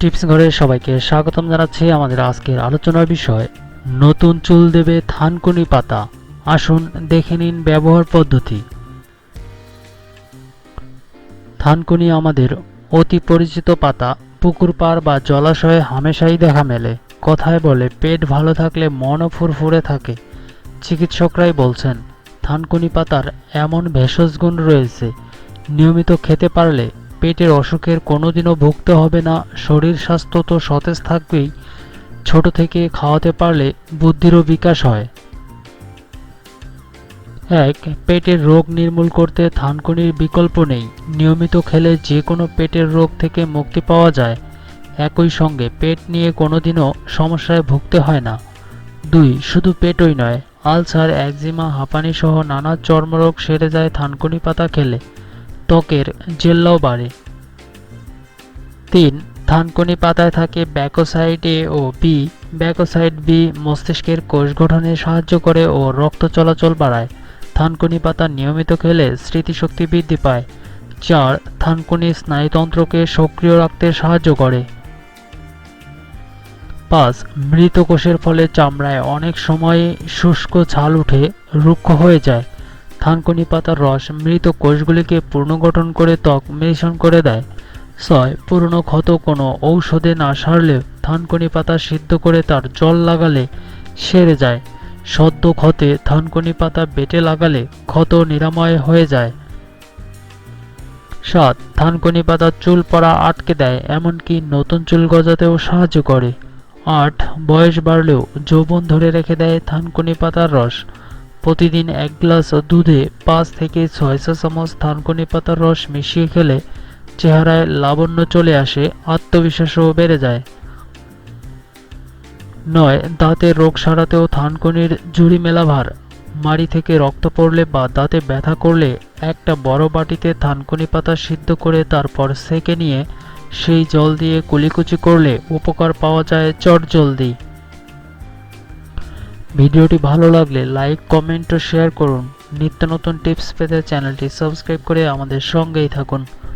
Tips ঘরে সবাইকে স্বাগতম জানাচ্ছি আমাদের আজকের আলোচনার বিষয়, নতুন চুল দেবে থানকুনি পাতা। আসুন দেখে নিন ব্যবহার পদ্ধতি। থানকুনি আমাদের অতি পরিচিত পাতা, পুকুর পাড় বা জলাশয়ে হামেশাই দেখা মেলে। কথায় বলে, পেট ভালো থাকলে মনও ফুরফুরে থাকে। চিকিৎসকরাই বলছেন, থানকুনি পাতার এমন ভেষজ গুণ রয়েছে, নিয়মিত খেতে পারলে পেটের অসুখের কোনোদিনও ভুগতে হবে না, শরীর স্বাস্থ্য তো সতেজ থাকবেই, ছোট থেকে খাওয়াতে পারলে বুদ্ধিরও বিকাশ হয়। এক, পেটের রোগ নির্মূল করতে থানকুনির বিকল্প নেই, নিয়মিত খেলে যে কোনো পেটের রোগ থেকে মুক্তি পাওয়া যায়, একই সঙ্গে পেট নিয়ে কোনোদিনও সমস্যায় ভুগতে হয় না। দুই, শুধু পেটই নয়, আলসার, একজিমা হাঁপানি সহ নানা চর্মরোগ সেরে যায় থানকুনি পাতা খেলে, ত্বকের জেল্লাও বাড়ে। তিন, থানকুনি পাতায় থাকে ব্যাকোসাইড এ ও বি। ব্যাকোসাইড বি মস্তিষ্কের কোষ গঠনে সাহায্য করে ও রক্ত চলাচল বাড়ায়। থানকুনি পাতা নিয়মিত খেলে স্মৃতিশক্তি বৃদ্ধি পায়। চার, থানকুনি স্নায়ুতন্ত্রকে সক্রিয় রাখতে সাহায্য করে। পাঁচ, মৃত কোষের ফলে চামড়ায় অনেক সময় শুষ্ক ছাল উঠে রুক্ষ হয়ে যায়। থানকুনি পাতার রস মৃত কোষগুলিকে পুনর্গঠন করে ত্বক মেশন করে দেয়। ছয়। পুরনো ক্ষত কোনো ঔষধে না সারলেও থানকুনি পাতা সিদ্ধ করে তার জল লাগালে সেরে যায়। সদ্য ক্ষতে থানকুনি পাতা বেটে লাগালে ক্ষত নিরাময় হয়ে যায়। সাত। থানকুনি পাতা চুল পড়া আটকে দেয়, এমনকি নতুন চুল গজাতেও সাহায্য করে। আট। বয়স বাড়লেও যৌবন ধরে রেখে দেয় থানকুনি পাতার রস। প্রতিদিন এক গ্লাস দুধে পাঁচ থেকে ছয় চা চামচ থানকুনি পাতার রস মিশিয়ে খেলে চেহারায় লাবণ্য চলে আসে, আত্মবিশ্বাসও বেড়ে যায়। নয়, দাঁতের রোগ সারাতেও থানকুনির জুড়ি মেলা ভার। মাড়ি থেকে রক্ত পড়লে বা দাঁতে ব্যথা করলে একটা বড় বাটিতে থানকুনি পাতা সিদ্ধ করে তারপর সেকে নিয়ে সেই জল দিয়ে কুলিকুচি করলে উপকার পাওয়া যায় চট জলদি। ভিডিওটি ভালো লাগলে লাইক, কমেন্ট ও শেয়ার করুন। নিত্য নতুন টিপস পেতে চ্যানেলটি সাবস্ক্রাইব করে আমাদের সঙ্গেই থাকুন।